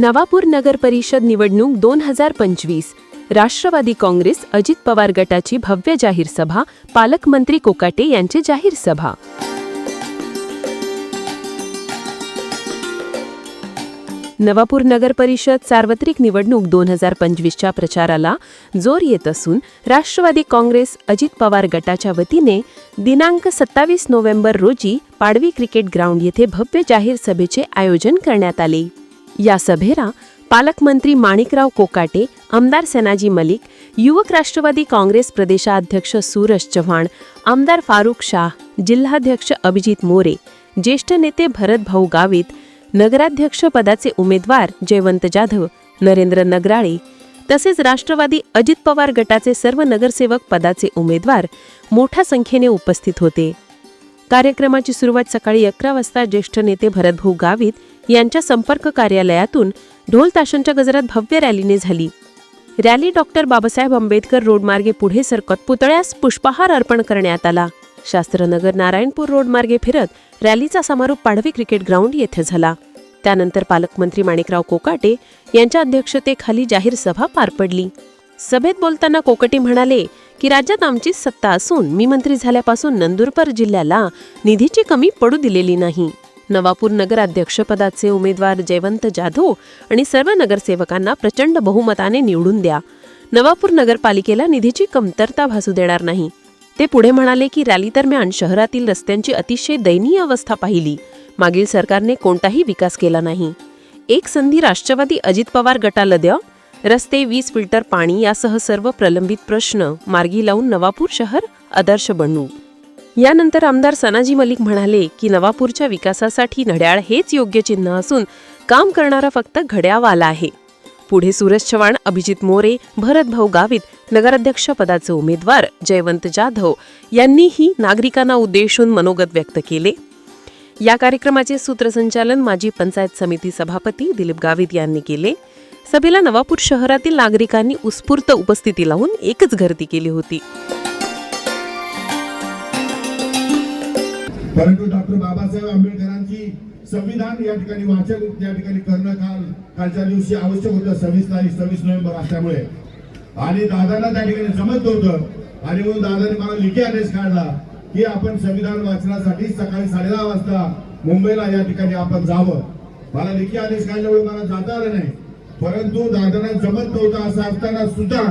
नवापूर नगर परिषद निवडणूक दोन हजार पंचवीस. राष्ट्रवादी काँग्रेस अजित पवार गटाची भव्य जाहीर सभा पालकमंत्री कोकाटे यांची जाहीर सभा. नवापूर नगर परिषद सार्वत्रिक निवडणूक दोन हजार पंचवीसच्या प्रचाराला जोर येत असून राष्ट्रवादी काँग्रेस अजित पवार गटाच्या वतीने दिनांक सत्तावीस नोव्हेंबर रोजी पाडवी क्रिकेट ग्राउंड येथे भव्य जाहीर सभेचे आयोजन करण्यात आले. या सभेला पालकमंत्री माणिकराव कोकाटे आमदार सनाजी मलिक युवक राष्ट्रवादी काँग्रेस प्रदेशाध्यक्ष सूरज चव्हाण आमदार फारुख शाह जिल्हाध्यक्ष अभिजित मोरे ज्येष्ठ नेते भरतभाऊ गावित नगराध्यक्ष पदाचे उमेदवार जयवंत जाधव नरेंद्र नगराळे तसेच राष्ट्रवादी अजित पवार गटाचे सर्व नगरसेवक पदाचे उमेदवार मोठ्या संख्येने उपस्थित होते. कार्यक्रमाची सुरुवात सकाळी अकरा वाजता ज्येष्ठ नेते भरतभाऊ गावित यांच्या संपर्क कार्यालयातून ढोल ताशांच्या गजरात भव्य रॅलीने झाली. रॅली डॉक्टर बाबासाहेब आंबेडकर रोडमार्गे पुढे सरकत पुतळ्यास पुष्पहार अर्पण करण्यात आला. शास्त्रनगर नारायणपूर रोडमार्गे फिरत रॅलीचा समारोप पाडवी क्रिकेट ग्राउंड येथे झाला. त्यानंतर पालकमंत्री माणिकराव कोकाटे यांच्या अध्यक्षतेखाली जाहीर सभा पार पडली. सभेत बोलताना कोकटे म्हणाले की राज्यात आमची सत्ता असून मी मंत्री झाल्यापासून नंदुरबार जिल्ह्याला निधीची कमी पडू दिलेली नाही. नवापूर नगराध्यक्षपदाचे उमेदवार जयवंत जाधव आणि सर्व नगरसेवकांना प्रचंड बहुमताने निवडून द्या. नवापूर नगरपालिकेला निधीची कमतरता भासू देणार नाही. ते पुढे म्हणाले की रॅली दरम्यान शहरातील रस्त्यांची अतिशय दयनीय अवस्था पाहिली. मागील सरकारने कोणताही विकास केला नाही. एक संधी राष्ट्रवादी अजित पवार गटाला द्या. रस्ते वीज फिल्टर पाणी यासह सर्व प्रलंबित प्रश्न मार्गी लावून नवापूर शहर आदर्श बनू. यानंतर आमदार सनाजी मलिक म्हणाले की नवापूरच्या विकासासाठी घड्याळ हेच योग्य चिन्ह असून काम करणारा फक्त घड्यावाला आहे. पुढे सूरज चव्हाण अभिजित मोरे भरतभाऊ गावित नगराध्यक्ष पदाचे उमेदवार जयवंत जाधव यांनीही नागरिकांना उद्देशून मनोगत व्यक्त केले. या कार्यक्रमाचे सूत्रसंचालन माजी पंचायत समिती सभापती दिलीप गावित यांनी केले. सभेला नवापूर शहरातील नागरिकांनी उत्स्फूर्त उपस्थिती लावून एकच गर्दी केली होती. परंतु डॉक्टर बाबासाहेब आंबेडकरांची संविधान या ठिकाणी वाचन या ठिकाणी करणं काल कालच्या दिवशी आवश्यक होतं सव्वीस तारीख सव्वीस नोव्हेंबर असल्यामुळे. आणि दादांना त्या ठिकाणी जमत नव्हतं. आणि म्हणून दादाने मला लिखी आदेश काढला की आपण संविधान वाचनासाठी सकाळी साडेदहा वाजता मुंबईला या ठिकाणी आपण जावं. मला लिखी आदेश काढल्यामुळे मला जाता आलं नाही. परंतु दादांना जमत नव्हतं असं असताना सुद्धा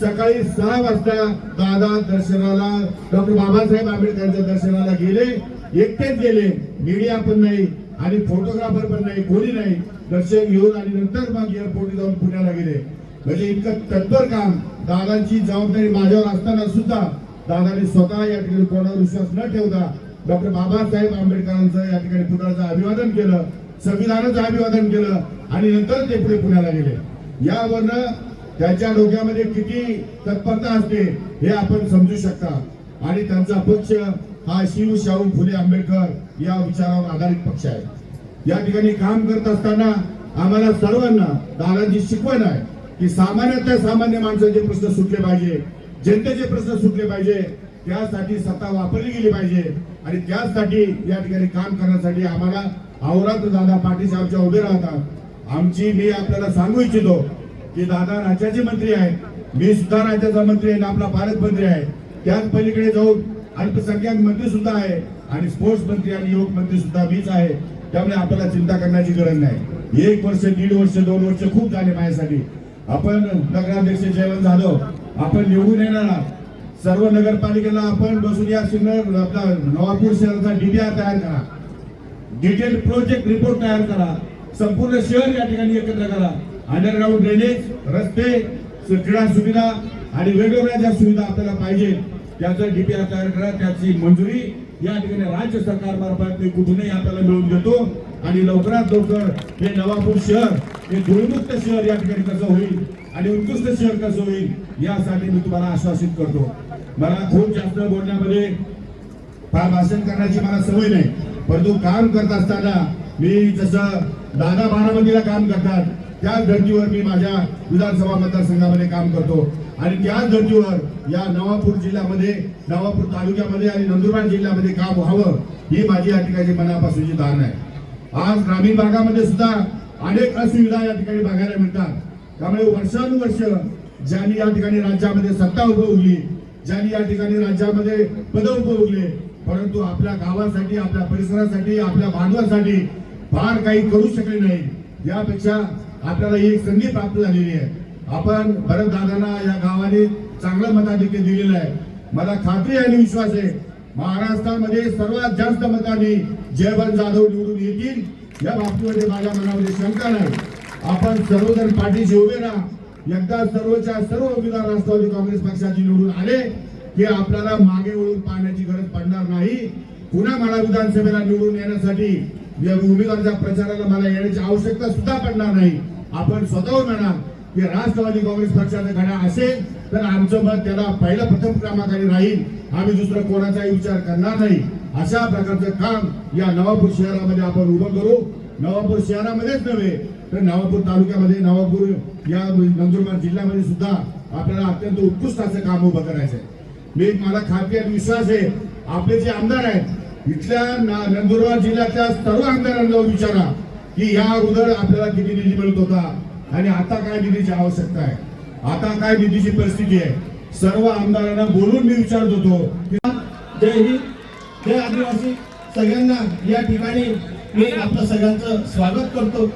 सकाळी सहा वाजता दादा दर्शनाला डॉक्टर बाबासाहेब आंबेडकरांच्या दर्शनाला गेले. एकटेच गेले. मीडिया पण नाही आणि फोटोग्राफर पण नाही कोणी नाही. दर्शन घेऊन आणि नंतर मग एअरपोर्ट जाऊन पुण्याला गेले. म्हणजे इतकं तत्पर काम. दादांची जबाबदारी माझ्यावर असताना सुद्धा दादाने स्वतः या ठिकाणी कोणावर विश्वास न ठेवता डॉक्टर बाबासाहेब आंबेडकरांचं या ठिकाणी पुतळ्याचं अभिवादन केलं संविधानाचं अभिवादन केलं आणि नंतर ते पुढे पुण्याला गेले. यावरनं त्यांच्या डोक्यामध्ये किती तत्परता असते हे आपण समजू शकता. आणि त्यांचा पक्ष हा शिव शाहू फुले आंबेडकर या विचारावर आधारित पक्ष आहे. या ठिकाणी काम करत असताना आम्हाला सर्वांना दादांची शिकवण आहे की सामान्यतः सामान्य माणसाचे प्रश्न सुटले पाहिजे जनतेचे प्रश्न सुटले पाहिजे त्यासाठी सत्ता वापरली गेली पाहिजे आणि त्यासाठी या ठिकाणी काम करण्यासाठी आम्हाला औरात दादा पाटील आमच्या उभे राहतात. आमची मी आपल्याला सांगू इच्छितो की दादा राज्याचे मंत्री आहेत. मी सुद्धा राज्याचा मंत्री आहे आपला आपला मंत्री आहे. त्याच पलीकडे जाऊन अल्पसंख्याक मंत्री सुद्धा आहे आणि स्पोर्ट्स मंत्री आणि युवक मंत्री सुद्धा मीच आहे. त्यामुळे आपल्याला चिंता करण्याची गरज नाही. एक वर्ष दीड वर्ष दोन वर्ष खूप झाले माझ्यासाठी. आपण नगराध्यक्ष जयवंत जाधव आपण निवडून येणार सर्व नगरपालिकेला आपण बसून या सिंगर आपला नवापूर शहराचा डीपीआर तयार करा. डिटेल प्रोजेक्ट रिपोर्ट तयार करा. संपूर्ण शहर या ठिकाणी एकत्र करा. अंडरग्राऊंड ड्रेनेज रस्ते क्रीडा सुविधा आणि वेगवेगळ्या ज्या सुविधा आपल्याला पाहिजे त्याचं डीपीआर तयार करा त्याची मंजुरी या ठिकाणी राज्य सरकारमार्फत मी कुठूनही आपल्याला मिळवून देतो आणि लवकरात लवकर हे नवापूर शहर हे धुळमुक्त शहर या ठिकाणी कसं होईल आणि उत्कृष्ट शहर कसं होईल यासाठी मी तुम्हाला आश्वासित करतो. मला खूप जास्त बोलण्यामध्ये फार भाषण करण्याची मला सवय नाही परंतु काम करत असताना मी जसं दादा बारामतीला काम करतात त्याच धर्तीवर मी माझ्या विधानसभा मतदारसंघामध्ये काम करतो. आणि त्याच धर्तीवर या नवापूर जिल्ह्यामध्ये नवापूर तालुक्यामध्ये आणि नंदुरबार जिल्ह्यामध्ये काम व्हावं ही माझी या ठिकाणी मनापासूनची धारणा आहे. आज ग्रामीण भागामध्ये सुद्धा अनेक असुविधा या ठिकाणी बघायला मिळतात. त्यामुळे वर्षानुवर्ष ज्यांनी या ठिकाणी राज्यामध्ये सत्ता उपभोगली ज्यांनी या ठिकाणी राज्यामध्ये पद उपभोगले परंतु आपल्या गावासाठी आपल्या परिसरासाठी आपल्या बांधवांसाठी फार काही करू शकले नाही. यापेक्षा आपल्याला ही संधी प्राप्त झालेली आहे. आपण भरतदादांना या गावाने चांगलं मताधिक्य दिलेलं आहे. मला खात्री आणि विश्वास आहे महाराष्ट्रामध्ये सर्वात जास्त मतांनी जयवंत जाधव निवडून येतील या बाबतीमध्ये माझ्या मनामध्ये शंका नाही. आपण सर्वजण पाठीशी उभे राहा. एकदा सर्वच्या सर्व उमेदवार राष्ट्रवादी काँग्रेस पक्षाचे निवडून आले की आपल्याला मागे वळून पाहण्याची गरज पडणार नाही. पुन्हा मला विधानसभेला निवडून येण्यासाठी उमेदवाराच्या प्रचाराला मला येण्याची आवश्यकता सुद्धा पडणार नाही. आपण स्वतःहून म्हणा की राष्ट्रवादी काँग्रेस पक्षाचा घडा असेल तर आमचं मत त्याला पहिला प्रथम क्रमांकाने राहील. आम्ही दुसरं कोणाचाही विचार करणार नाही. अशा प्रकारचं काम या नवापूर शहरामध्ये आपण उभं करू. नवापूर शहरामध्येच नव्हे तर नवापूर तालुक्यामध्ये नवापूर या नंदुरबार जिल्ह्यामध्ये सुद्धा आपल्याला अत्यंत उत्कृष्ट असं काम उभं करायचं आहे मी मला खात्री आणि विश्वास आहे आपले जे आमदार आहेत इथल्या नंदुरबार जिल्ह्यातल्या सर्व आमदारांना विचारा की या अगोदर आपल्याला किती निधी मिळत होता आणि आता काय निधीची आवश्यकता आहे? आता काय निधीची परिस्थिती आहे? सर्व आमदारांना बोलून मी विचारत होतो जय हिंद जय आदिवासी. सगळ्यांना या ठिकाणी मी आपलं सगळ्यांचं स्वागत करतो.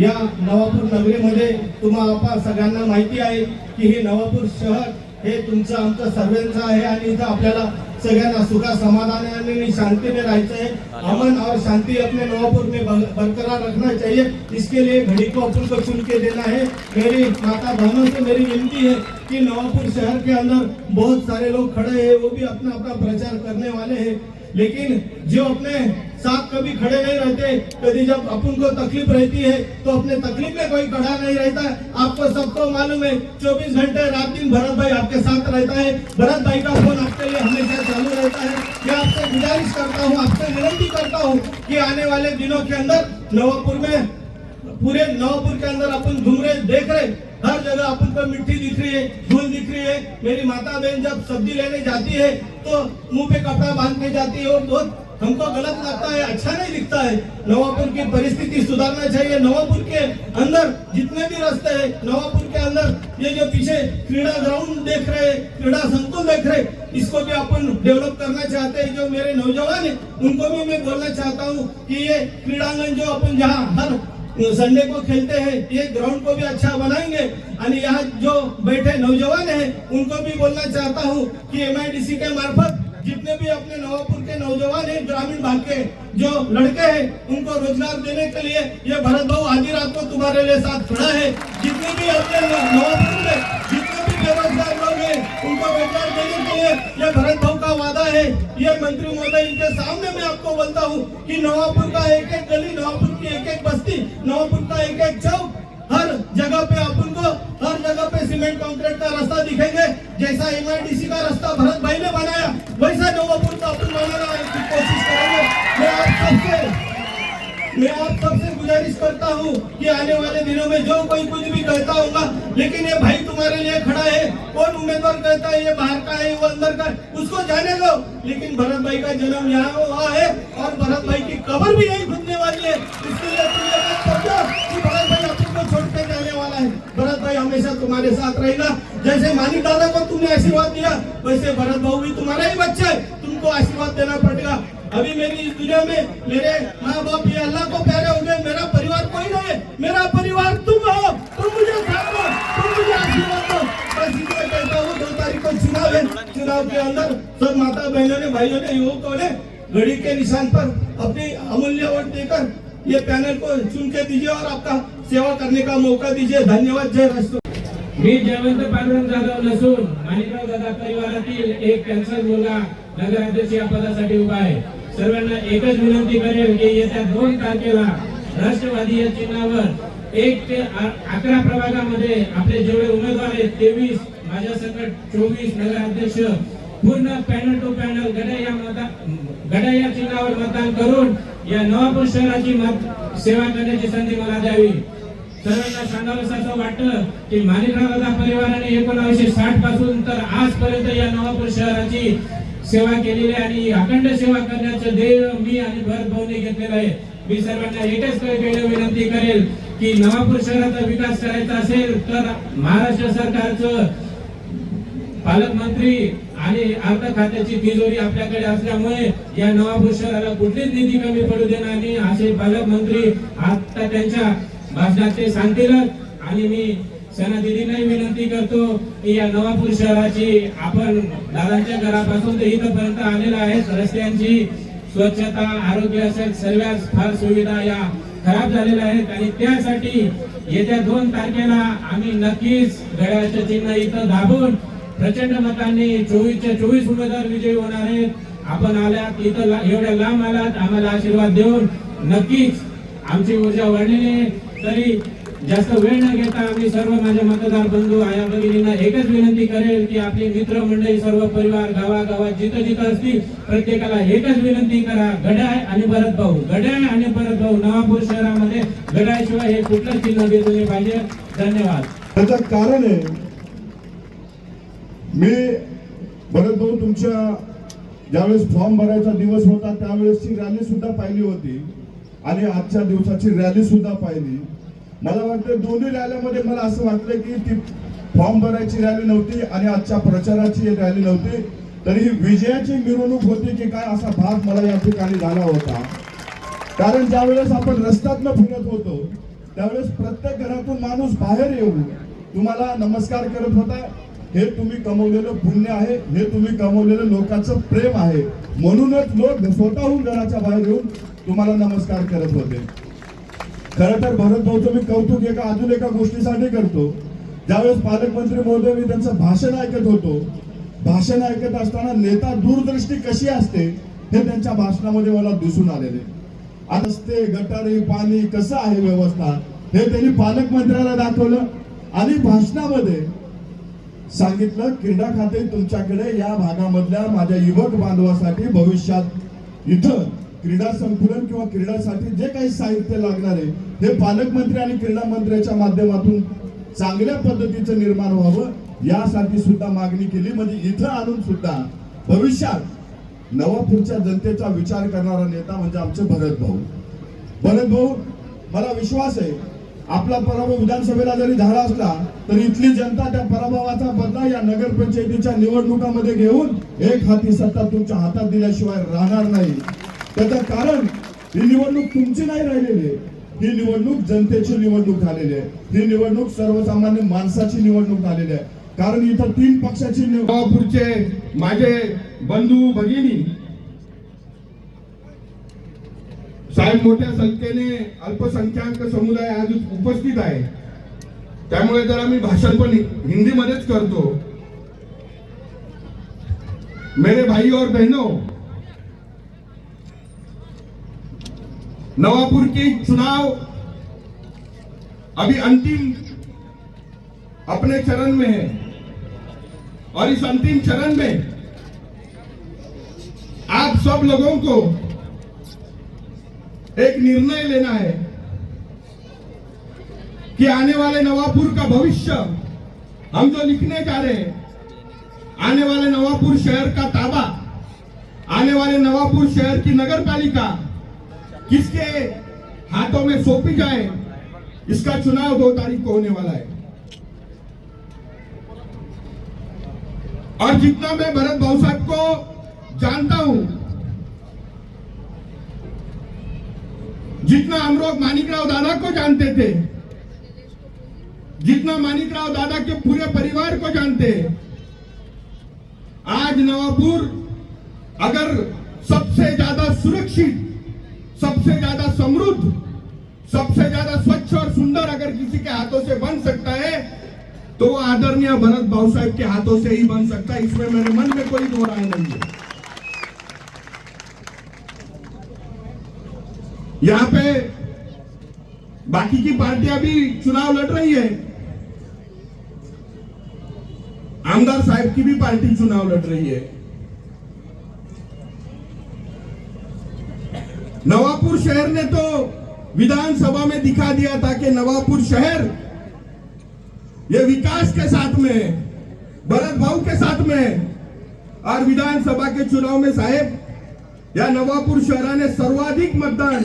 या नवापूर नगरीमध्ये तुम्हाला सगळ्यांना माहिती आहे की हे नवापूर शहर हे तुमचं आमचं सर्वांचं आहे आणि इथं आपल्याला सगळ्यांना सुखा समाधान आणि शांति में राहायचं है अमन और शांति अपने नवापुर में बर- बरकरार रखना चाहिए। इसके लिए घड़ी को अपन को चुन के देना है। मेरी माता बहनों से मेरी विनती है कि नवापुर शहर के अंदर बहुत सारे लोग खड़े हैं वो भी अपना अपना प्रचार करने वाले हैं। लेकिन जो अपने साथ कभी खड़े नहीं रहते, कभी जब अपन को तकलीफ़ रहती है तो अपने तकलीफ़ में कोई खड़ा नहीं रहता। आपको सबको मालूम है 24 घंटे रात दिन भरत भाई आपके साथ रहता है। भरत भाई का फ़ोन आपके लिए हमेशा चालू रहता है। मैं आपसे गुजारिश करता हूँ, आपसे विनती करता हूँ कि आने वाले दिनों के अंदर नवापुर में, पूरे नवापुर के अंदर अपन घूम रहे, देख रहे। हर जगह अपन को मिट्टी दिख रही है धूल दिख रही है। मेरी माता बहन जब सब्ज़ी लेने जाती है तो मुँह पे कपड़ा बाँध के जाती है और बहुत हमको गलत लगता है अच्छा नहीं दिखता है। नवापुर की परिस्थिति सुधारना चाहिए। नवापुर के अंदर जितने भी रास्ते हैं, नवापुर के अंदर ये जो पीछे क्रीड़ा ग्राउंड देख रहे हैं क्रीड़ा संकुल देख रहे हैं इसको भी अपन डेवलप करना चाहते हैं। जो मेरे नौजवान है, उनको भी मैं बोलना चाहता हूँ कि ये क्रीड़ांगन जो अपन जहाँ हर संडे को खेलते हैं, ये ग्राउंड को भी अच्छा बनाएँगे। और यहाँ जो बैठे नौजवान हैं, उनको भी बोलना चाहता हूँ कि एमआईडीसी के मार्फत जितने भी अपने नवापुर के नौजवान हैं, ग्रामीण भाग के जो लड़के हैं, उनको रोज़गार देने के लिए ये भरत भाऊ आधी रात को तुम्हारे लिए साथ खड़ा है। जितने भी अपने नवापुर में जितने भी बेरोजगार लोग हैं, उनको रोज़गार देने के लिए ये भरत भाऊ का वादा है। ये मंत्री महोदय, इनके सामने मैं आपको बोलता हूँ कि नवापुर का एक एक गली, नवापुर की एक एक बस्ती, नवापुर का एक एक चौक हर जगह पे अपन को हर जगह पे सीमेंट, कंक्रीट का रास्ता दिखेंगे। जैसा एमआईडीसी का रास्ता भरत भाई ने बनाया, वैसा नवापुर का अपन बनाना की कोशिश करेंगे। मैं आप सबसे, मैं आप सबसे गुजारिश करता हूँ कि आने वाले दिनों में जो कोई कुछ भी कहता होगा, लेकिन ये भाई तुम्हारे लिए खड़ा है, कौन उम्मीदवार कहता है, ये बाहर का है, वो अंदर का उसको जाने दो। लेकिन भरत भाई का जन्म यहाँ हुआ है और भरत भाई की कबर भी नहीं खुदने वाली है। इसके लिए तुम ये मत समझो कि भरत भाई आपको छोड़ के जाने वाला है। भरत भाई हमेशा तुम्हारे साथ रहेगा। जैसे मानिक दादा को तुमने आशीर्वाद दिया, वैसे भरत भाऊ भी तुम्हारा ही बच्चा है। तुमको आशीर्वाद देना पड़ेगा। अभी मेरी इस दुनिया में मेरे माँ बाप ये अल्लाह को प्यारे हो गए मेरा परिवार चुनाव के अंदर सब माता बहनों ने भाइयों ने युवकों ने घड़ी के निशान पर अपनी अमूल्य वोट देकर ये पैनल को चुन के दीजिए और आपका सेवा करने का मौका दीजिए। धन्यवाद। जय राष्ट्र मी जयवंत पांडुरंग जाधव नसून माणिकराव दादा परिवारातील एक त्यांचा मुलगा नगराध्यक्ष या पदासाठी उभा आहे. सर्वांना एकच विनंती करेल की येत्या दोन तारखेला राष्ट्रवादी या चिन्हावर एक ते अकरा प्रभागामध्ये आपले जेवढे उमेदवार आहेत तेवीस माझ्या चोवीस नगराध्यक्ष पूर्ण पॅनल टू पॅनल गडया मतदान गडया चिन्हावर मतदान करून या नवापूर शहराची मत सेवा करण्याची संधी मला द्यावी. सर्वांना सांगावं असं वाटतं की माणिकरावदा परिवाराने एकोणावीसशे साठपासून तर आजपर्यंत या नवापूर शहराची सेवा केलेली आणि अखंड सेवा करण्याचं ध्येय मी आणि भरत भाऊने घेतलेलं आहे. मी सर्वांना एकच वेळ विनंती करेल की नवापूर शहराचा विकास करायचा असेल तर महाराष्ट्र सरकारचं पालकमंत्री आणि अर्थ खात्याची तिजोरी आपल्याकडे असल्यामुळे या नवापूर शहराला कुठलीच निधी कमी पडू देणार नाही असे पालकमंत्री आता त्यांच्या भाषणात ते सांगतीलच. आणि मी सना दिदींनाही विनंती करतो की या नवापूर शहराची आपण दादांच्या घरापासून ते इथपर्यंत आलेला आहे. रस्त्यांची स्वच्छता आरोग्य असेल सर्वच फार सुविधा या खराब झालेल्या आहेत. आणि त्यासाठी येत्या दोन तारखेला आम्ही नक्कीच घड्याळचं चिन्ह इथं दाबून प्रचंड मतांनी चोवीसच्या चोवीस उमेदवार विजयी होणार आहेत. आपण आल्यात इथं एवढ्या लांब आलात आम्हाला आशीर्वाद देऊन नक्कीच आमची ऊर्जा वाढलेली तरी जास्त वेळ न घेता आम्ही सर्व माझे मतदार बंधू आया भगिनींना एकच विनंती करेल की आपली मित्रमंडळी सर्व परिवार गावागावात जिथं जिथं असतील प्रत्येकाला एकच विनंती करा गडाय आणि भरत भाऊ गडाय आणि भरत भाऊ नवापूर शहरामध्ये गडायशिवाय हे कुठलंच चिन्ह दिसू पाहिजे. धन्यवाद. त्याचं कारण आहे मी भरत भाऊ तुमच्या ज्यावेळेस फॉर्म भरायचा दिवस होता त्यावेळेसची रॅली सुद्धा पाहिली होती. आणि आजच्या दिवसाची रॅली सुद्धा पाहिली. मला वाटतं दोन्ही रॅलीमध्ये मला असं वाटलं की ती फॉर्म भरायची रॅली नव्हती आणि आजच्या प्रचाराची रॅली नव्हती. तरी ही विजयाची मिरवणूक होती की काय असा भाग मला या ठिकाणी झाला होता. कारण ज्यावेळेस आपण रस्त्यातनं फिरत होतो त्यावेळेस प्रत्येक घरातून माणूस बाहेर येऊन तुम्हाला नमस्कार करत होता. हे तुम्ही कमवलेलं पुण्य आहे हे तुम्ही कमवलेलं लोकांचं प्रेम आहे. म्हणूनच लोक स्वतःहून घराच्या बाहेर येऊन तुम्हाला नमस्कार करत होते. खरं तर भरत भाऊचं मी कौतुक एका अजून एका गोष्टीसाठी करतो. ज्यावेळेस पालकमंत्री महोदय मी त्यांचं भाषण ऐकत होतो. भाषण ऐकत असताना नेता दूरदृष्टी कशी असते हे त्यांच्या भाषणामध्ये मला दिसून आलेले. आता रस्ते गटारी पाणी कसं आहे व्यवस्था हे त्यांनी पालकमंत्र्याला दाखवलं. आणि भाषणामध्ये सांगितलं क्रीडा खाते तुमच्याकडे या भागामधल्या माझ्या युवक बांधवासाठी भविष्यात इथं क्रीडा संकुलन किंवा क्रीडासाठी जे काही साहित्य लागणार आहे हे पालकमंत्री आणि क्रीडा मंत्र्याच्या माध्यमातून चांगल्या पद्धतीचं निर्माण व्हावं यासाठी सुद्धा मागणी केली. म्हणजे इथं आणून सुद्धा भविष्यात नवापूरच्या जनतेचा विचार करणारा नेता म्हणजे आमचे भरत भाऊ. भरत भाऊ मला विश्वास आहे आपला पराभव विधानसभेला जरी झाला असला तर इथली जनता त्या पराभवाचा बदला या नगरपंचायतीच्या निवडणुकामध्ये घेऊन एक हाती सत्ता तुमच्या हातात दिल्याशिवाय राहणार नाही. त्याचं कारण ही निवडणूक तुमची नाही राहिलेली. ही निवडणूक जनतेची निवडणूक झालेली आहे. ही निवडणूक सर्वसामान्य माणसाची निवडणूक झालेली आहे. कारण इथं तीन पक्षाची माझे बंधू भगिनी साहेब मोठ्या संख्येने अल्पसंख्याक समुदाय आज उपस्थित आहे. त्यामुळे जरा मी भाषण पण हिंदीमध्येच करतो. मेरे भाई और बहनों नवापुर की चुनाव अभी अंतिम अपने चरण में है और इस अंतिम चरण में आप सब लोगों को एक निर्णय लेना है कि आने वाले नवापुर का भविष्य हम जो लिखने जा रहे हैं, आने वाले नवापुर शहर का ताबा, आने वाले नवापुर शहर की नगर पालिका किसके हाथों में सौंपी जाए, इसका चुनाव दो तारीख को होने वाला है। और जितना मैं भरत भाऊ साहब को जानता हूँ जितना हम लोग मानिकराव दादा को जानते थे, जितना मानिकराव दादा के पूरे परिवार को जानते, आज नवापुर अगर सबसे ज़्यादा सुरक्षित, सबसे ज़्यादा समृद्ध, सबसे ज़्यादा स्वच्छ और सुंदर अगर किसी के हाथों से बन सकता है तो आदरणीय भरत साहब के हाथों से ही बन सकता है। इसमें मेरे मन में कोई दो राय नहीं है। यहाँ पे बाकी की पार्टियाँ भी चुनाव लड़ रही है। आमदार साहब की भी पार्टी चुनाव लड़ रही है। नवापुर शहर ने तो विधानसभा में दिखा दिया था कि नवापुर शहर ये विकास के साथ में, भरत भाव के साथ में और विधानसभा के चुनाव में साहेब, या नवापूर शहराने सर्वाधिक मतदान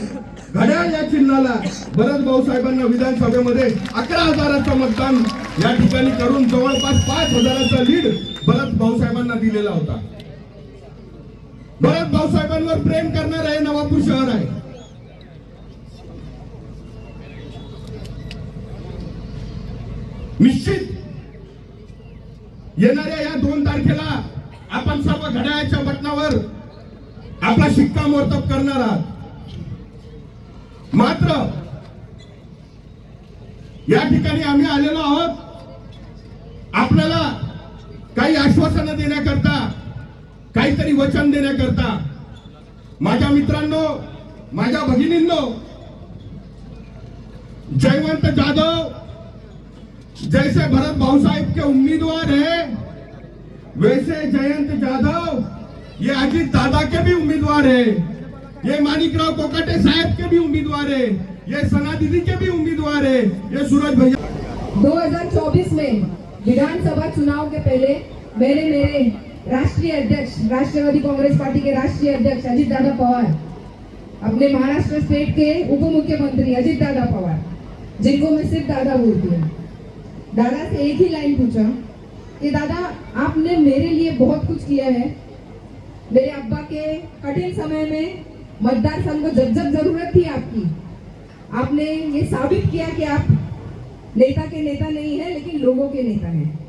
घड्याळ या चिन्हाला भरत भाऊसाहेबांना विधानसभेमध्ये अकरा हजाराचं मतदान या ठिकाणी करून जवळपास पाच हजाराचा लीड भरत भाऊसाहेबांना दिलेला होता. भरत भाऊसाहेबांवर प्रेम करणार आहे नवापूर शहर आहे. निश्चित येणाऱ्या या दोन तारखेला आपण सर्व घड्याळाच्या बटनावर आपला शिक्कामोर्तब करणार आहात. मात्र या ठिकाणी आम्ही आलेलो आहोत. आपल्याला काही आश्वासनं देण्याकरता काहीतरी वचन देण्याकरता माझ्या मित्रांनो माझ्या भगिनींनो जयवंत जाधव जैसे भरत भाऊसाहेब के उम्मीदवार है वैसे जयंत जाधव ये अजीत दादा के भी उम्मीदवार है। ये मानिकराव कोकाटे साहब के भी उम्मीदवार है, ये सना दीदी के भी उम्मीदवार है, ये सूरज भैया। 2024 में विधानसभा चुनाव के पहले मैंने मेरे राष्ट्रीय अध्यक्ष राष्ट्रवादी कांग्रेस पार्टी के राष्ट्रीय अध्यक्ष अजीत दादा पवार, अपने महाराष्ट्र स्टेट के उप मुख्यमंत्री अजीत दादा पवार, जिनको मैं सिर्फ़ दादा बोलती हूँ। दादा से एक ही लाइन पूछा कि, दादा, आपने मेरे लिए बहुत कुछ किया है। मेरे अब्बा के कठिन समय में मतदार संघ को जब जब ज़रूरत थी आपकी, आपने ये साबित किया कि आप नेता के नेता नहीं है, लेकिन लोगों के नेता हैं।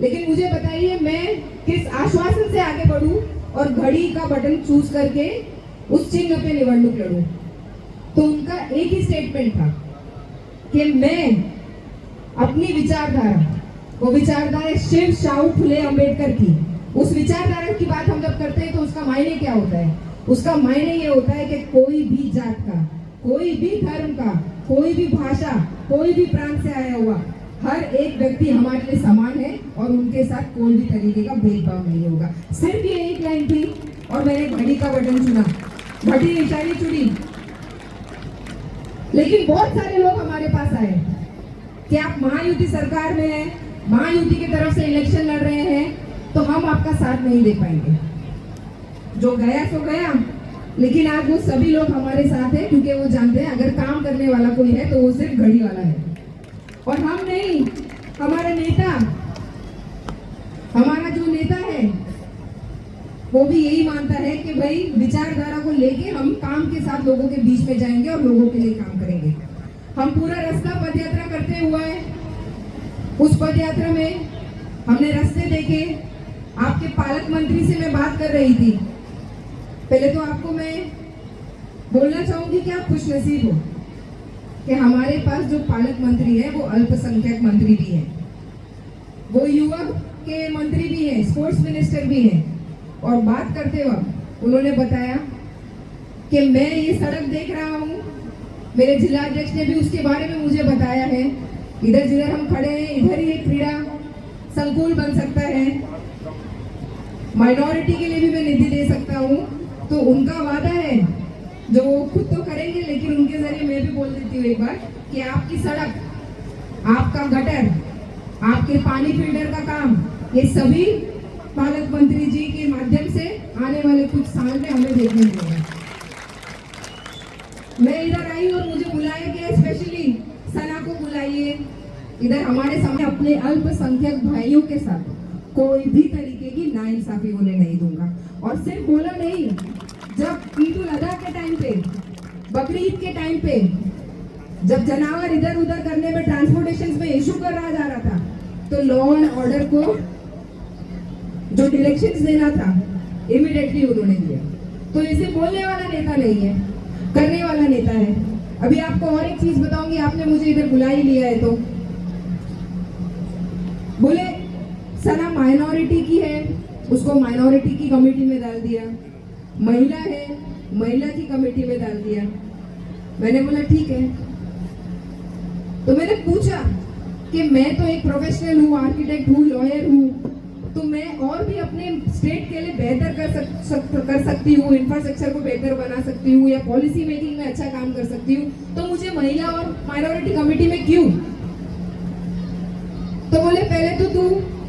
लेकिन मुझे बताइए, मैं किस आश्वासन से आगे बढ़ूं और घड़ी का बटन चूज़ करके उस चिन्ह पे निवडणूक लड़ूं? तो उनका एक ही स्टेटमेंट था कि मैं अपनी विचारधारा, वो विचारधारा शिव शाहू फुले अंबेडकर की, उस विचारधारा की बात हम जब करते हैं तो उसका मायने क्या होता है? उसका मायने ये होता है कि कोई भी जात का, कोई भी धर्म का, कोई भी भाषा, कोई भी प्रांत से आया हुआ, हर एक व्यक्ति हमारे लिए समान है और उनके साथ कोई भी तरीके का भेदभाव नहीं होगा। सिर्फ़ ये एक लाइन थी और मैंने घड़ी का बटन चुना घड़ी निशानी चुनी। लेकिन बहुत सारे लोग हमारे पास आए। कि आप महायुति सरकार में हैं, महायुति की तरफ़ से इलेक्शन लड़ रहे हैं तो हम आपका साथ नहीं दे पाएँगे। जो गया सो गया। लेकिन आज वो सभी लोग हमारे साथ हैं, क्योंकि वो जानते हैं, अगर काम करने वाला कोई है तो वो सिर्फ़ घड़ी वाला है। और हम नहीं, हमारा नेता, हमारा जो नेता है, वो भी यही मानता है कि भाई, विचारधारा को लेके हम काम के साथ लोगों के बीच में जाएँगे और लोगों के लिए काम करेंगे। हम पूरा रास्ता पद यात्रा करते हुए उस पद यात्रा में हमने रास्ते देखे। आपके पालक मंत्री से मैं बात कर रही थी। पहले तो आपको मैं बोलना चाहूँगी कि आप खुश नसीब हो कि हमारे पास जो पालक मंत्री है, वो अल्पसंख्यक मंत्री भी है। वो युवक के मंत्री भी है स्पोर्ट्स मिनिस्टर भी है। और बात करते वक्त उन्होंने बताया कि मैं ये सड़क देख रहा हूँ। मेरे जिला अध्यक्ष ने भी उसके बारे में मुझे बताया है। इधर जिधर हम खड़े हैं, इधर एक क्रीड़ा संकुल बन सकता है। माइनॉरिटी के लिए भी मैं निधि दे सकता हूँ। तो उनका वादा है। जो वो खुद तो करेंगे, लेकिन उनके ज़रिए मैं भी बोल देती हूँ एक बार कि आपकी सड़क, आपका गटर, आपके पानी फ़िल्टर का काम, ये सभी पालक मंत्री जी के माध्यम से आने वाले कुछ साल में हमें देखने मिलेगा। मैं इधर आई और मुझे बुलाया गया स्पेशली सना को बुलाइए। इधर हमारे सामने अपने अल्पसंख्यक भाइयों के साथ कोई भी तरीके की नाइंसाफी होने नहीं दूँगा। और सिर्फ़ बोला नहीं जब ईद उल अदा के टाइम पे बकरी ईद के टाइम पे, जब जनावर इधर उधर करने में ट्रांसपोर्टेशन में इशू कर रहा जा रहा था तो लॉ एंड ऑर्डर को जो डिरेक्शन देना था इमिडिएटली उन्होंने दिया। तो इसे बोलने वाला नेता नहीं है, करने वाला नेता है। अभी आपको और एक चीज़ बताऊँगी, आपने मुझे इधर बुला ही लिया है तो। बोले, सना माइनॉरिटी की है। उसको माइनॉरिटी की कमेटी में डाल दिया। महिला है महिला की कमेटी में डाल दिया। मैंने बोला ठीक है। तो मैंने पूछा कि मैं तो एक प्रोफेशनल हूँ आर्किटेक्ट हूँ लॉयर हूँ तो मैं और भी अपने स्टेट के लिए बेहतर कर सक, सक, कर सकती हूँ इंफ्रास्ट्रक्चर को बेहतर बना सकती हूँ या पॉलिसी मेकिंग में अच्छा काम कर सकती हूँ तो मुझे महिला और माइनॉरिटी कमेटी में क्यों? तो बोले पहले तो तू